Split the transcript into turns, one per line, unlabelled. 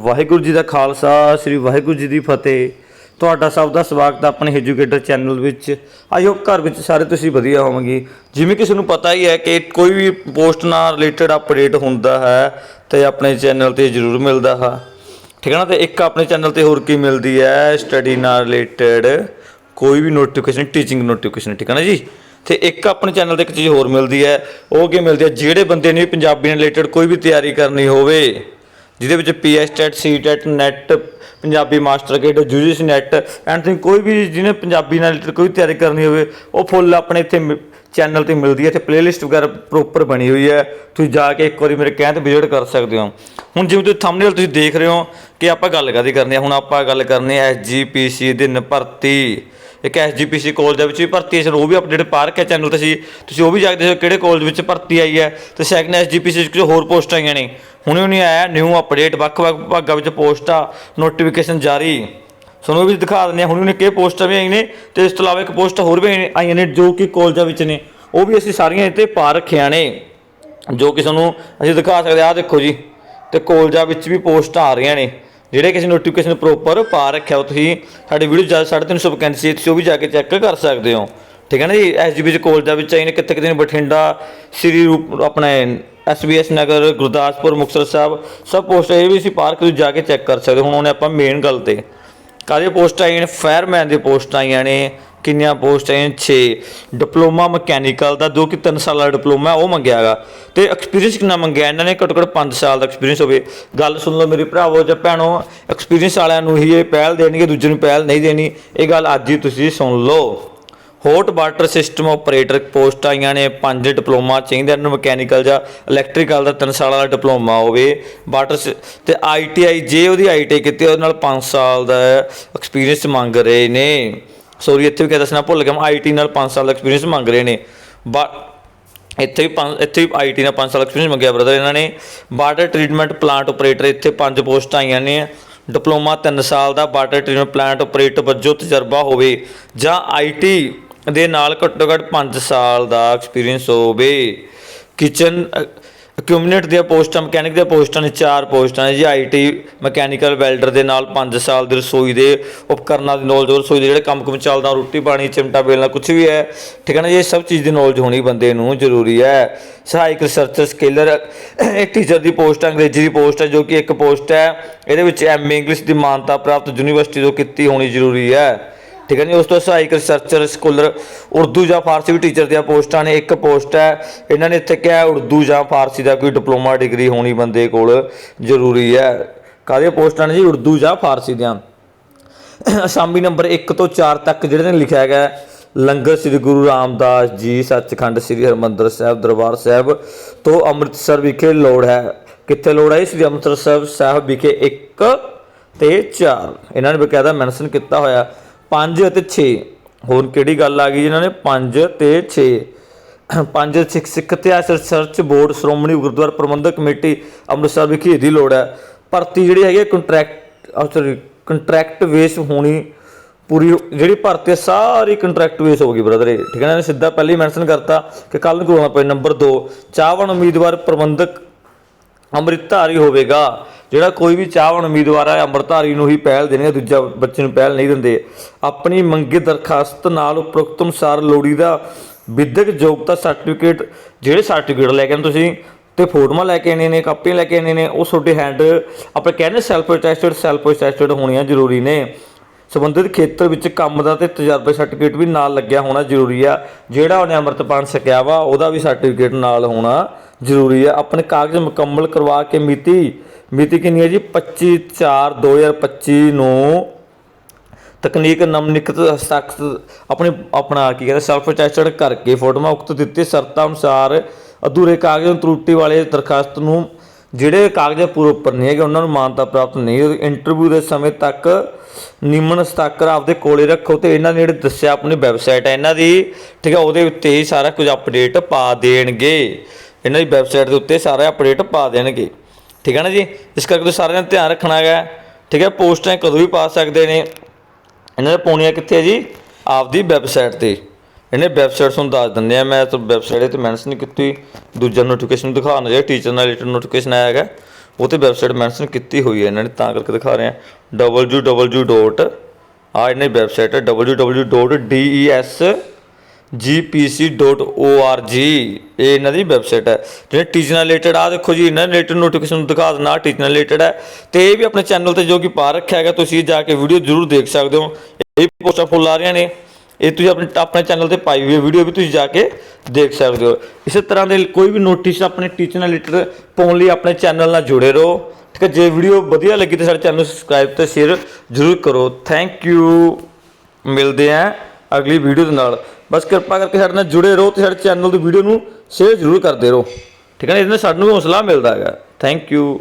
ਵਾਹਿਗੁਰੂ ਜੀ ਦਾ ਖਾਲਸਾ, ਸ੍ਰੀ ਵਾਹਿਗੁਰੂ ਜੀ ਦੀ ਫਤਿਹ। ਤੁਹਾਡਾ ਸਭ ਦਾ ਸਵਾਗਤ ਹੈ ਆਪਣੇ ਐਜੂਕੇਟਰ ਚੈਨਲ ਵਿੱਚ। ਆਈ ਹੋਪ ਘਰ ਵਿੱਚ ਸਾਰੇ ਤੁਸੀਂ ਵਧੀਆ ਹੋਵੋਗੇ। ਜਿਵੇਂ ਕਿ ਤੁਹਾਨੂੰ ਪਤਾ ਹੀ ਹੈ ਕਿ ਕੋਈ ਵੀ ਪੋਸਟ ਨਾਲ ਰਿਲੇਟਡ ਅਪਡੇਟ ਹੁੰਦਾ ਹੈ, ਤੇ ਆਪਣੇ ਚੈਨਲ ਤੇ ਜ਼ਰੂਰ ਮਿਲਦਾ ਹੈ। ਠੀਕ ਹੈ ਨਾ, ਤੇ ਇੱਕ ਆਪਣੇ ਚੈਨਲ ਤੇ ਹੋਰ ਕੀ ਮਿਲਦੀ ਹੈ ਸਟੱਡੀ ਨਾਲ ਰਿਲੇਟਡ ਕੋਈ ਵੀ ਨੋਟੀਫਿਕੇਸ਼ਨ ਟੀਚਿੰਗ ਨੋਟੀਫਿਕੇਸ਼ਨ ਠੀਕ ਹੈ ਨਾ ਜੀ? ਤੇ ਇੱਕ ਆਪਣੇ ਚੈਨਲ ਤੇ ਇੱਕ ਚੀਜ਼ ਹੋਰ ਮਿਲਦੀ ਹੈ, ਉਹ ਕੀ ਮਿਲਦੀ ਹੈ, ਜਿਹੜੇ ਬੰਦੇ ਨੇ ਪੰਜਾਬੀ ਨਾਲ ਰਿਲੇਟਡ ਕੋਈ ਵੀ ਤਿਆਰੀ ਕਰਨੀ ਹੋਵੇ ਜਿਹਦੇ ਵਿੱਚ PSTET CTET NET Punjabi master GATE UGC NET and thing ਕੋਈ ਵੀ ਜਿਹਨੇ ਪੰਜਾਬੀ ਨਾਲ ਰਿਲੇਟਡ ਕੋਈ ਤਿਆਰੀ ਕਰਨੀ ਹੋਵੇ, ਉਹ ਫੁੱਲ ਆਪਣੇ ਇੱਥੇ ਚੈਨਲ ਤੇ ਮਿਲਦੀ ਹੈ। ਤੇ ਪਲੇਲਿਸਟ ਵਗੈਰਾ ਪ੍ਰੋਪਰ ਬਣੀ ਹੋਈ ਹੈ। ਤੁਸੀਂ ਜਾ ਕੇ ਇੱਕ ਵਾਰੀ ਮੇਰੇ ਕਹਿਣ ਤੇ ਵਿਜ਼ਿਟ ਕਰ ਸਕਦੇ ਹੋ। ਹੁਣ ਜਿਵੇਂ ਤੁਸੀਂ ਥੰਬਨੇਲ ਤੁਸੀਂ ਦੇਖ ਰਹੇ ਹੋ ਕਿ ਆਪਾਂ ਗੱਲ ਕਾਦੀ ਕਰਨੀ ਹੈ? ਹੁਣ ਆਪਾਂ ਗੱਲ ਕਰਨੀ ਹੈ ਐਸਜੀਪੀਸੀ ਦਿਨ ਭਰਤੀ। ਇੱਕ ਐਸਜੀਪੀਸੀ ਕਾਲਜ ਦੇ ਵਿੱਚ ਵੀ ਭਰਤੀ ਹੈ ਸਰ ਉਹ ਵੀ ਅਪਡੇਟ ਪਾ ਰੱਖਿਆ ਚੈਨਲ ਤੇ ਸੀ। ਤੁਸੀਂ ਉਹ ਵੀ ਜਾ ਕੇ ਦੇਖੋ ਕਿਹੜੇ ਕਾਲਜ ਵਿੱਚ ਭਰਤੀ ਆਈ ਹੈ। ਤੇ ਸੈਕੰਡ ਐਸਜੀਪੀਸੀ ਵਿੱਚ ਕੁਝ ਹੋਰ ਪੋਸਟਾਂ ਆਈਆਂ ਨੇ। ਹੁਣੇ ਹੁਣੇ ਆਇਆ ਨਿਊ ਅਪਡੇਟ ਵੱਖ-ਵੱਖ ਵਿਭਾਗਾਂ ਵਿੱਚ ਪੋਸਟਾਂ ਨੋਟੀਫਿਕੇਸ਼ਨ ਜਾਰੀ। ਤੁਹਾਨੂੰ ਵੀ ਦਿਖਾ ਦਿੰਦੇ ਹਾਂ, ਹੁਣ ਹੁਣੇ ਕਿਹ ਪੋਸਟਾਂ ਵੀ ਆਈਆਂ ਨੇ, ਤੇ ਇਸ ਤੋਂ ਇਲਾਵਾ ਇੱਕ ਪੋਸਟ ਹੋਰ ਵੀ ਆਈਆਂ ਨੇ ਜੋ ਕਿ ਕਾਲਜਾਂ ਵਿੱਚ ਨੇ। ਉਹ ਵੀ ਅਸੀਂ ਸਾਰੀਆਂ ਇੱਥੇ ਪਾ ਰੱਖੀਆਂ ਨੇ। ਜੋ ਕਿ ਤੁਹਾਨੂੰ ਅਸੀਂ ਦਿਖਾ ਸਕਦੇ ਆਹ ਦੇਖੋ ਜੀ, ਤੇ ਕਾਲਜਾਂ ਵਿੱਚ ਵੀ ਪੋਸਟਾਂ ਆ ਰਹੀਆਂ ਨੇ। ਜਿਹੜੇ ਕਿਸੇ ਨੋਟੀਫਿਕੇਸ਼ਨ ਪ੍ਰੋਪਰ ਪਾ ਰੱਖਿਆ ਉਹ ਤੁਸੀਂ ਸਾਡੀ ਵੀਡੀਓ ਜ਼ਿਆਦਾ 350 ਵੈਕੈਂਸੀ ਤੁਸੀਂ ਉਹ ਵੀ ਜਾ ਕੇ ਚੈੱਕ ਕਰ ਸਕਦੇ ਹੋ। ਠੀਕ ਹੈ ਨਾ ਜੀ? ਐਸਜੀਬੀ ਚ ਕਾਲਜਾਂ ਵਿੱਚ ਆਏ ਨੇ ਕਿੱਥੇ ਕਿਤੇ ਨੇ ਬਠਿੰਡਾ, ਸ੍ਰੀ ਰੂਪ, ਆਪਣੇ ਐਸਬੀਐਸ ਨਗਰ, ਗੁਰਦਾਸਪੁਰ, ਮੁਕਤਸਰ ਸਾਹਿਬ, ਸਭ ਪੋਸਟ ਇਹ ਵੀ ਅਸੀਂ ਪਾਰਕ ਤੁਸੀਂ ਜਾ ਕੇ ਚੈੱਕ ਕਰ ਸਕਦੇ ਹੋ। ਹੁਣ ਉਹਨੇ ਆਪਾਂ ਮੇਨ ਗੱਲ ਤੇ। ਕਾਹਦੇ ਪੋਸਟ ਆਈਆਂ ਨੇ? ਫਾਇਰਮੈਨ ਦੀ ਪੋਸਟ ਆਈਆਂ ਨੇ। ਕਿੰਨੀਆਂ ਪੋਸਟ ਆਈਆਂ? 6 ਡਿਪਲੋਮਾ ਮਕੈਨੀਕਲ ਦਾ ਜੋ ਕਿ 3 ਸਾਲਾਂ ਦਾ ਡਿਪਲੋਮਾ, ਉਹ ਮੰਗਿਆਗਾ। ਤੇ ਐਕਸਪੀਰੀਅੰਸ ਕਿੰਨਾ ਮੰਗਿਆ? ਇਹਨਾਂ ਨੇ ਘੱਟੋ ਘੱਟ 5 ਸਾਲ ਦਾ ਐਕਸਪੀਰੀਅੰਸ ਹੋਵੇ। ਗੱਲ ਸੁਣ ਲਓ ਮੇਰੇ ਭਰਾਵੋ ਜਾਂ ਭੈਣੋ ਐਕਸਪੀਰੀਅੰਸ ਵਾਲਿਆਂ ਨੂੰ ਹੀ ਇਹ ਪਹਿਲ ਦੇਣਗੇ, ਦੂਜੇ ਨੂੰ ਪਹਿਲ ਨਹੀਂ ਦੇਣੀ। ਇਹ ਗੱਲ ਅੱਜ ਹੀ ਤੁਸੀਂ ਸੁਣ ਲਓ। Hot water system operator post ਆਈਆਂ ਨੇ। ਪੰਜ ਡਿਪਲੋਮਾ ਚਾਹੀਦੇ ਹਨ, ਮਕੈਨੀਕਲ ਜਾਂ ਇਲੈਕਟ੍ਰੀਕਲ ਦਾ 3 ਸਾਲ ਦਾ ਡਿਪਲੋਮਾ ਹੋਵੇ। ਵਾਟਰ ਸ- ਤੇ ਆਈਟੀਆਈ ਜੇ ਉਹਦੀ ਆਈਟੀਆਈ ਕੀਤੀ, ਉਹਦੇ ਨਾਲ 5 ਸਾਲ ਦਾ ਐਕਸਪੀਰੀਅੰਸ ਮੰਗ ਰਹੇ ਨੇ। ਸੌਰੀ ਇੱਥੇ ਵੀ ਕਹਿ ਦੱਸਣਾ ਭੁੱਲ ਗਿਆ ਮੈਂ ਆਈਟੀ ਨਾਲ 5 ਸਾਲ ਦਾ ਐਕਸਪੀਰੀਅੰਸ ਮੰਗ ਰਹੇ ਨੇ। ਬਾ ਇੱਥੇ ਵੀ ਪੰਜ, ਇੱਥੇ ਵੀ ਆਈਟੀ ਨਾਲ 5 ਸਾਲ ਐਕਸਪੀਰੀਅੰਸ ਮੰਗਿਆ ਬ੍ਰਦਰ ਇਹਨਾਂ ਨੇ। ਵਾਟਰ ਟ੍ਰੀਟਮੈਂਟ ਪਲਾਂਟ ਆਪਰੇਟਰ ਇੱਥੇ ਪੰਜ ਪੋਸਟਾਂ ਆਈਆਂ ਨੇ। ਡਿਪਲੋਮਾ 3 ਸਾਲ ਦਾ ਵਾਟਰ ਟ੍ਰੀਟਮੈਂਟ ਪਲਾਂਟ ਆਪਰੇਟਰ ਵਜੋਂ ਤਜਰਬਾ ਹੋਵੇ ਜਾਂ ਆਈਟੀ ਦੇ ਨਾਲ ਘੱਟੋ ਘੱਟ 5 ਸਾਲ ਦਾ ਐਕਸਪੀਰੀਅੰਸ ਹੋਵੇ। ਕਿਚਨ ਇਕਵਿਪਮੈਂਟ ਦੀਆਂ ਪੋਸਟਾਂ ਮਕੈਨਿਕ ਦੀਆਂ ਪੋਸਟਾਂ ਨੇ ਚਾਰ ਪੋਸਟਾਂ ਨੇ ਜੀ ਆਈਟੀ ਮਕੈਨੀਕਲ ਵੈਲਡਰ ਦੇ ਨਾਲ 5 ਸਾਲ ਦੀ ਰਸੋਈ ਦੇ ਉਪਕਰਨਾਂ ਦੀ ਨੌਲੇਜ ਰਸੋਈ ਦੇ ਜਿਹੜੇ ਕੰਮ ਕੁਮ ਚੱਲਦਾ, ਰੋਟੀ ਪਾਣੀ, ਚਿਮਟਾ ਵੇਲਣਾ ਕੁਝ ਵੀ ਹੈ, ਠੀਕ ਹੈ ਨਾ ਜੀ, ਇਹ ਸਭ ਚੀਜ਼ ਦੀ ਨੌਲੇਜ ਹੋਣੀ ਬੰਦੇ ਨੂੰ ਜ਼ਰੂਰੀ ਹੈ। ਸਹਾਇਕ ਰਿਸਰਚਰ ਸਕੇਲਰ ਇੱਕ ਟੀਚਰ ਦੀ ਪੋਸਟ ਅੰਗਰੇਜ਼ੀ ਦੀ ਪੋਸਟ ਹੈ, ਜੋ ਕਿ ਇੱਕ ਪੋਸਟ ਹੈ, ਇਹਦੇ ਵਿੱਚ ਐਮਏ ਇੰਗਲਿਸ਼ ਦੀ ਮਾਨਤਾ ਪ੍ਰਾਪਤ ਯੂਨੀਵਰਸਿਟੀ ਤੋਂ ਕੀਤੀ ਹੋਣੀ ਜ਼ਰੂਰੀ ਹੈ। ਠੀਕ ਹੈ ਜੀ, ਉਸ ਤੋਂ ਸਹਾਇਕ ਰਿਸਰਚਰ ਸਕੋਲਰ ਉਰਦੂ ਜਾਂ ਫਾਰਸੀ ਵੀ ਟੀਚਰ ਦੀਆਂ ਪੋਸਟਾਂ ਨੇ, ਇੱਕ ਪੋਸਟ ਹੈ, ਇਹਨਾਂ ਨੇ ਇੱਥੇ ਕਿਹਾ ਉਰਦੂ ਜਾਂ ਫਾਰਸੀ ਦਾ ਕੋਈ ਡਿਪਲੋਮਾ ਡਿਗਰੀ ਹੋਣੀ ਬੰਦੇ ਕੋਲ ਜ਼ਰੂਰੀ ਹੈ। ਕਾਹਦੀਆਂ ਪੋਸਟਾਂ ਨੇ ਜੀ? ਉਰਦੂ ਜਾਂ ਫਾਰਸੀ ਦੀਆਂ। ਅਸਾਮੀ ਨੰਬਰ 1 ਤੋਂ 4 ਤੱਕ ਜਿਹੜੇ ਨੇ ਲਿਖਿਆ ਗਿਆ ਲੰਗਰ ਸ੍ਰੀ ਗੁਰੂ ਰਾਮਦਾਸ ਜੀ, ਸੱਚਖੰਡ ਸ੍ਰੀ ਹਰਮੰਦਰ ਸਾਹਿਬ, ਦਰਬਾਰ ਸਾਹਿਬ ਤੋਂ ਅੰਮ੍ਰਿਤਸਰ ਵਿਖੇ ਲੋੜ ਹੈ। ਕਿੱਥੇ ਲੋੜ ਹੈ ਸ੍ਰੀ ਅੰਮ੍ਰਿਤਸਰ ਸਾਹਿਬ ਸਾਹਿਬ ਵਿਖੇ 1 ਤੇ 4 ਇਹਨਾਂ ਨੇ ਬਕਾਇਦਾ ਮੈਂਸ਼ਨ ਕੀਤਾ ਹੋਇਆ। 5 ਅਤੇ 6 ਹੋਰ ਕਿਹੜੀ ਗੱਲ ਆ ਗਈ ਇਹਨਾਂ ਨੇ 5 ਤੇ 6 ਪੰਜ, Sikh Sikh Itihas research board, Shiromani Gurdwara Parbandhak committee Amritsar ਵਿਖੇ ਇਹਦੀ ਲੋੜ ਹੈ। ਭਰਤੀ ਜਿਹੜੀ ਹੈਗੀ ਕੰਟਰੈਕਟ ਸੌਰੀ ਕੰਟਰੈਕਟ ਵੇਸ ਹੋਣੀ ਪੂਰੀ ਜਿਹੜੀ ਭਰਤੀ ਹੈ, ਸਾਰੀ ਕੰਟਰੈਕਟ ਵੇਸ ਹੋ ਗਈ ਬ੍ਰਦਰ ਇਹ। ਠੀਕ ਹੈ ਨਾ, ਇਹਨੇ ਸਿੱਧਾ ਪਹਿਲੇ ਹੀ ਮੈਂਸ਼ਨ ਕਰਤਾ ਕਿ ਕੱਲ ਨੂੰ ਕਰਵਾਉਣਾ ਪਏ ਨੰਬਰ 2 ਚਾਹਵਣ ਉਮੀਦਵਾਰ ਪ੍ਰਬੰਧਕ ਅੰਮ੍ਰਿਤਧਾਰੀ ਹੋਵੇਗਾ, ਜਿਹੜਾ ਕੋਈ ਵੀ ਚਾਹਵਣ ਉਮੀਦਵਾਰ ਹੈ ਅੰਮ੍ਰਿਤਧਾਰੀ ਨੂੰ ਹੀ ਪਹਿਲ ਦੇਣਗੇ ਦੂਜਾ ਬੱਚੇ ਨੂੰ ਪਹਿਲ ਨਹੀਂ ਦਿੰਦੇ। ਆਪਣੀ ਮੰਗੀ ਦਰਖਾਸਤ ਨਾਲ ਉਪਰੋਕਤ ਅਨੁਸਾਰ ਲੋੜੀਦਾ ਵਿਦਿਅਕ ਯੋਗਤਾ ਸਰਟੀਫਿਕੇਟ, ਜਿਹੜੇ ਸਰਟੀਫਿਕੇਟ ਲੈ ਕੇ ਆਉਣੇ ਤੁਸੀਂ, ਤੇ ਫੋਟੋਆਂ ਲੈ ਕੇ ਆਉਣੀਆਂ ਨੇ, ਕਾਪੀਆਂ ਲੈ ਕੇ ਆਉਣੀਆਂ ਨੇ, ਉਹ ਤੁਹਾਡੇ ਹੈਂਡ ਆਪਾਂ ਕਹਿੰਦੇ ਸੈਲਫ ਅਟੈਸਟਡ ਸੈਲਫ ਅਟੈਸਟਡ ਹੋਣੀਆਂ ਜ਼ਰੂਰੀ ਨੇ। ਸੰਬੰਧਿਤ ਖੇਤਰ ਵਿੱਚ ਕੰਮ ਦਾ ਤੇ ਤਜਰਬੇ ਸਰਟੀਫਿਕੇਟ ਵੀ ਨਾਲ ਲੱਗਿਆ ਹੋਣਾ ਜ਼ਰੂਰੀ ਆ। ਜਿਹੜਾ ਉਹਨੇ ਅੰਮ੍ਰਿਤਪਾਨ ਸਕਿਆ ਵਾ, ਉਹਦਾ ਵੀ ਸਰਟੀਫਿਕੇਟ ਨਾਲ ਹੋਣਾ ਜ਼ਰੂਰੀ ਹੈ। ਆਪਣੇ ਕਾਗਜ਼ ਮੁਕੰਮਲ ਕਰਵਾ ਕੇ ਮਿਤੀ ਮਿਤੀ ਕਿੰਨੀ ਹੈ ਜੀ? 25 4 2025 ਨੂੰ ਤਕਨੀਕ ਨਮਨਿਕਤ ਹਸਤਾਖਰ ਆਪਣੇ, ਆਪਣਾ ਕੀ ਕਹਿੰਦੇ ਸੈਲਫ ਅਟੈਸਟਡ ਕਰਕੇ ਫੋਟੋਆਂ ਉਕਤ ਦਿੱਤੇ। ਸ਼ਰਤਾਂ ਅਨੁਸਾਰ ਅਧੂਰੇ ਕਾਗਜ਼ ਨੂੰ ਤਰੁੱਟੀ ਵਾਲੇ ਦਰਖਾਸਤ ਨੂੰ, ਜਿਹੜੇ ਕਾਗਜ਼ ਪੂਰੇ ਉੱਪਰ ਨਹੀਂ ਹੈਗੇ, ਉਹਨਾਂ ਨੂੰ ਮਾਨਤਾ ਪ੍ਰਾਪਤ ਨਹੀਂ ਇੰਟਰਵਿਊ ਦੇ ਸਮੇਂ ਤੱਕ ਨਿਮਨ ਹਸਤਾਖਰ ਆਪਦੇ ਕੋਲੇ ਰੱਖੋ ਤੇ ਇਹਨਾਂ ਨੇ ਜਿਹੜੇ ਦੱਸਿਆ ਆਪਣੀ ਵੈਬਸਾਈਟ ਹੈ, ਇਹਨਾਂ ਦੀ, ਠੀਕ ਹੈ, ਉਹਦੇ ਉੱਤੇ ਹੀ ਸਾਰਾ ਕੁਝ ਅਪਡੇਟ ਪਾ ਦੇਣਗੇ। ਇਹਨਾਂ ਦੀ ਵੈਬਸਾਈਟ ਦੇ ਉੱਤੇ ਸਾਰੇ ਅਪਡੇਟ ਪਾ ਦੇਣਗੇ। ਠੀਕ ਹੈ ਨਾ ਜੀ? ਇਸ ਕਰਕੇ ਤੁਸੀਂ ਸਾਰਿਆਂ ਨੇ ਧਿਆਨ ਰੱਖਣਾ ਹੈਗਾ। ਠੀਕ ਹੈ? ਪੋਸਟਾਂ ਕਦੋਂ ਵੀ ਪਾ ਸਕਦੇ ਨੇ। ਇਹਨਾਂ ਦੇ ਪਾਉਣੀਆਂ ਕਿੱਥੇ ਹੈ ਜੀ? ਆਪਦੀ ਵੈਬਸਾਈਟ ਤੇ। ਇਹਨੇ ਵੈਬਸਾਈਟ ਤੁਹਾਨੂੰ ਦੱਸ ਦਿੰਦੇ ਆ। ਮੈਂ ਤਾਂ ਵੈਬਸਾਈਟ ਤੇ ਮੈਂਸ਼ਨ ਨਹੀਂ ਕੀਤੀ। ਦੂਜਾ ਨੋਟੀਫਿਕੇਸ਼ਨ ਦਿਖਾਉਣਾ ਜਿਹੜਾ ਟੀਚਰ ਨਾਲ ਰਿਲੇਟਡ ਨੋਟੀਫਿਕੇਸ਼ਨ ਆਇਆ ਹੈਗਾ। ਉਹ ਤੇ ਵੈਬਸਾਈਟ ਮੈਂਸ਼ਨ ਕੀਤੀ ਹੋਈ ਹੈ। ਇਹਨਾਂ ਨੇ ਤਾਂ ਕਰਕੇ ਦਿਖਾ ਰਹੇ ਹਾਂ www ਡੋਟ ਆ ਇਹਨਾਂ ਦੀ ਵੈਬਸਾਈਟ ਹੈ www ਡੋਟ ਡੈਸ gpc.org ਇਹ ਇਹਨਾਂ ਦੀ ਵੈਬਸਾਈਟ ਹੈ। ਜਿਹੜੇ ਟੀਚਰ ਨਾਲ ਰਿਲੇਟਡ ਆ ਦੇਖੋ ਜੀ, ਇਹਨਾਂ ਰਿਲੇਟਡ ਨੋਟੀਫਿਕੇਸ਼ਨ ਦਿਖਾ ਦੇਣਾ ਟੀਚਰ ਨਾਲ ਰਿਲੇਟਡ ਹੈ। ਤੇ ਇਹ ਵੀ ਆਪਣੇ ਚੈਨਲ ਤੇ ਜੋ ਕਿ ਪਾ ਰੱਖਿਆ ਹੈਗਾ, ਤੁਸੀਂ ਜਾ ਕੇ ਵੀਡੀਓ ਜ਼ਰੂਰ ਦੇਖ ਸਕਦੇ ਹੋ। ਇਹ ਪੋਸਟਾਂ ਫੁੱਲ ਆ ਰਹੀਆਂ ਨੇ। ਇਹ ਤੁਸੀਂ ਆਪਣੇ ਆਪਣੇ ਚੈਨਲ ਤੇ ਪਾਈ ਹੋਈ ਵੀਡੀਓ ਵੀ ਤੁਸੀਂ ਜਾ ਕੇ ਦੇਖ ਸਕਦੇ ਹੋ। ਇਸੇ ਤਰ੍ਹਾਂ ਦੇ ਕੋਈ ਵੀ ਨੋਟਿਸ ਆਪਣੇ ਟੀਚਰ ਨਾਲ ਰਿਲੇਟਡ ਪਾਉਣ ਲਈ ਆਪਣੇ ਚੈਨਲ ਨਾਲ ਜੁੜੇ ਰਹੋ। ਠੀਕ ਹੈ, ਜੇ ਵੀਡੀਓ ਵਧੀਆ ਲੱਗੀ ਤਾਂ ਸਾਡੇ ਚੈਨਲ ਨੂੰ ਸਬਸਕ੍ਰਾਈਬ ਤੇ ਸ਼ੇਅਰ ਜ਼ਰੂਰ ਕਰੋ। ਥੈਂਕ ਯੂ ਮਿਲਦੇ ਆਂ ਅਗਲੀ ਵੀਡੀਓ ਦੇ ਨਾਲ। ਬਸ ਕਿਰਪਾ ਕਰਕੇ ਸਾਡੇ ਨਾਲ ਜੁੜੇ ਰਹੋ ਤੇ ਸਾਡੇ ਚੈਨਲ ਦੀ ਵੀਡੀਓ ਨੂੰ ਸ਼ੇਅਰ ਜ਼ਰੂਰ ਕਰਦੇ ਰਹੋ। ਠੀਕ ਹੈ ਨਾ? ਇਹਦੇ ਨਾਲ ਸਾਨੂੰ ਵੀ ਹੌਸਲਾ ਮਿਲਦਾ ਹੈਗਾ। Thank you